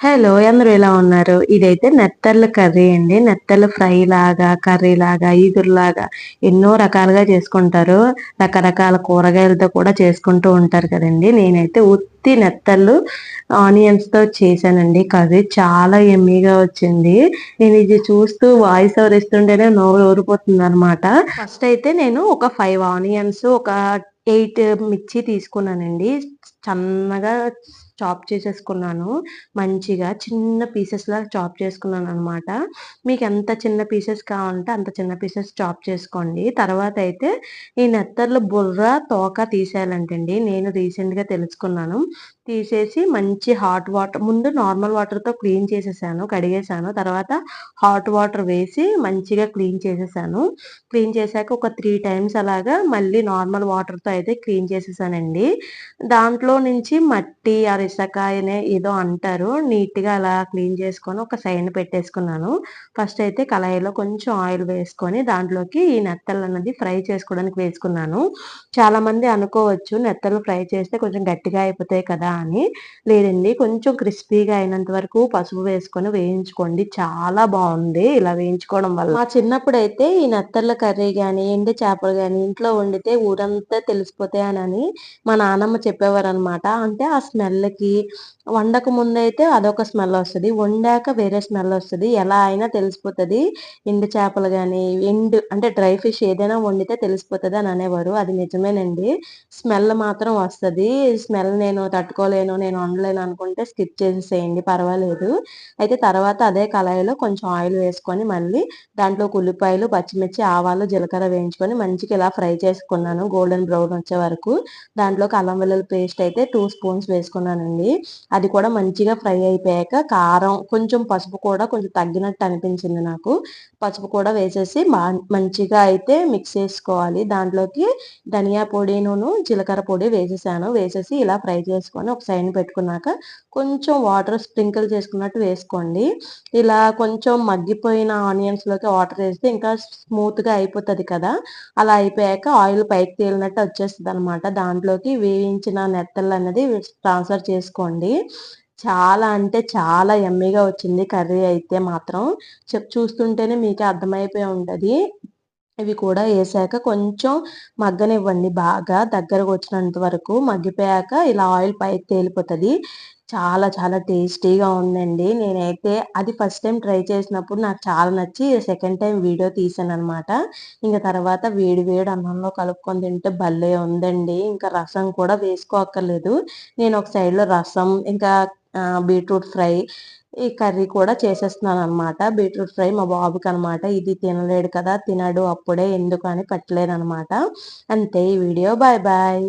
Hello అందరూ ఎలా ఉన్నారు? ఇదైతే నెత్తళ్ళ కర్రీ అండి. నెత్తళ్ళు ఫ్రై లాగా కర్రీ లాగా ఈగురులాగా ఎన్నో రకాలుగా చేసుకుంటారు. రకరకాల కూరగాయలతో కూడా చేసుకుంటూ ఉంటారు కదండి. నేనైతే ఉత్తి నెత్తళ్ళు ఆనియన్స్తో చేశానండి. కర్రీ చాలా ఎమ్మీగా వచ్చింది. నేను ఇది చూస్తూ వాయిస్ ఓవర్ ఇస్తుంటేనే నోరు ఊరిపోతుంది అనమాట ఫస్ట్ అయితే నేను ఒక ఫైవ్ ఆనియన్స్ ఒక ఎయిట్ మిర్చి తీసుకున్నానండి. సన్నగా చాప్ చేసేసుకున్నాను. మంచిగా చిన్న పీసెస్ లాగా చాప్ చేసుకున్నాను అనమాట మీకు ఎంత చిన్న పీసెస్ కావాలంటే అంత చిన్న పీసెస్ చాప్ చేసుకోండి. తర్వాత అయితే ఈ నెత్తర్లు బుర్ర తోక తీసేయాలంటండి. నేను రీసెంట్గా తెలుసుకున్నాను. తీసేసి మంచి హాట్ వాటర్ ముందు నార్మల్ వాటర్తో క్లీన్ చేసేసాను కడిగేసాను తర్వాత హాట్ వాటర్ వేసి మంచిగా క్లీన్ చేసేసాను. క్లీన్ చేశాక ఒక త్రీ టైమ్స్ అలాగా మళ్ళీ నార్మల్ వాటర్తో అయితే క్లీన్ చేసేసానండి. దాంట్లో నుంచి మట్టి ఆ ఇసకాయనే ఏదో అంటారు. నీట్గా అలా క్లీన్ చేసుకొని ఒక సైడ్ పెట్టేసుకున్నాను. ఫస్ట్ అయితే కళాయిలో కొంచెం ఆయిల్ వేసుకొని దాంట్లోకి ఈ నెత్తలు అన్నది ఫ్రై చేసుకోవడానికి వేసుకున్నాను. చాలా మంది అనుకోవచ్చు నెత్తలు ఫ్రై చేస్తే కొంచెం గట్టిగా అయిపోతాయి కదా అని. లేదండి కొంచెం క్రిస్పీగా అయినంత వరకు పసుపు వేసుకొని వేయించుకోండి. చాలా బాగుంది ఇలా వేయించుకోవడం వల్ల. మా చిన్నప్పుడు అయితే ఈ నెత్తల కర్రీ కానీ ఎండి చేపలు కానీ ఇంట్లో వండితే ఊరంతా తెలిసిపోతాయి అని మా నానమ్మ చెప్పేవారు అనమాట అంటే ఆ స్మెల్ స్మెల్కి వండక ముందు అయితే అదొక స్మెల్ వస్తుంది. వండాక వేరే స్మెల్ వస్తుంది. ఎలా అయినా తెలిసిపోతుంది. ఎండు చేపలు కానీ ఎండు అంటే డ్రై ఫిష్ ఏదైనా వండితే తెలిసిపోతుంది అని అనేవారు. అది నిజమేనండి. స్మెల్ మాత్రం వస్తుంది. స్మెల్ నేను తట్టుకోలేను నేను వండలేను అనుకుంటే స్కిప్ చేసేసేయండి. పర్వాలేదు. అయితే తర్వాత అదే కళాయిలో కొంచెం ఆయిల్ వేసుకొని మళ్ళీ దాంట్లో ఉల్లిపాయలు పచ్చిమిర్చి ఆవాలు జీలకర్ర వేయించుకొని మంచిగా ఇలా ఫ్రై చేసుకున్నాను. గోల్డెన్ బ్రౌన్ వచ్చే వరకు. దాంట్లోకి అల్లం వెల్లుల్లి పేస్ట్ అయితే టూ స్పూన్స్ వేసుకున్నాను వేసుకున్నానండి అది కూడా మంచిగా ఫ్రై అయిపోయాక కారం కొంచెం పసుపు కూడా కొంచెం తగ్గినట్టు అనిపించింది నాకు. పసుపు కూడా వేసేసి మంచిగా అయితే మిక్స్ చేసుకోవాలి. దాంట్లోకి ధనియా పొడిను జీలకర్ర పొడి వేసేసాను. వేసేసి ఇలా ఫ్రై చేసుకొని ఒక సైడ్ పెట్టుకున్నాక కొంచెం వాటర్ స్ప్రింకిల్ చేసుకున్నట్టు వేసుకోండి. ఇలా కొంచెం మగ్గిపోయిన ఆనియన్స్లోకి వాటర్ వేస్తే ఇంకా స్మూత్గా అయిపోతుంది కదా. అలా అయిపోయాక ఆయిల్ పైకి తేలినట్టు వచ్చేస్తుంది అనమాట దాంట్లోకి వేయించిన నెత్తలు అనేది ట్రాన్స్ఫర్ చేసుకోండి. చాలా అంటే చాలా ఎమ్మీగా వచ్చింది కర్రీ అయితే మాత్రం. చెప్ చూస్తుంటేనే మీకే అర్థమైపోయి ఉంటుంది. ఇవి కూడా వేసాక కొంచెం మగ్గనివ్వండి బాగా. దగ్గరకు వచ్చినంత వరకు మగ్గిపోయాక ఇలా ఆయిల్ పైకి తేలిపోతుంది. చాలా చాలా టేస్టీగా ఉందండి. నేనైతే అది ఫస్ట్ టైం ట్రై చేసినప్పుడు నాకు చాలా నచ్చి సెకండ్ టైం వీడియో తీసాను అనమాట ఇంకా తర్వాత వేడి వేడి అన్నంలో కలుపుకొని తింటే భలే ఉందండి. ఇంకా రసం కూడా వేసుకోక్కర్లేదు. నేను ఒక సైడ్లో రసం ఇంకా బీట్రూట్ ఫ్రై ఈ కర్రీ కూడా చేసేస్తున్నాను అనమాట బీట్రూట్ ఫ్రై మా బాబుకి అనమాట ఇది తినలేడు కదా తినడు అప్పుడే ఎందుకు అని పెట్టలేను అనమాట అంతే ఈ వీడియో. Bye bye.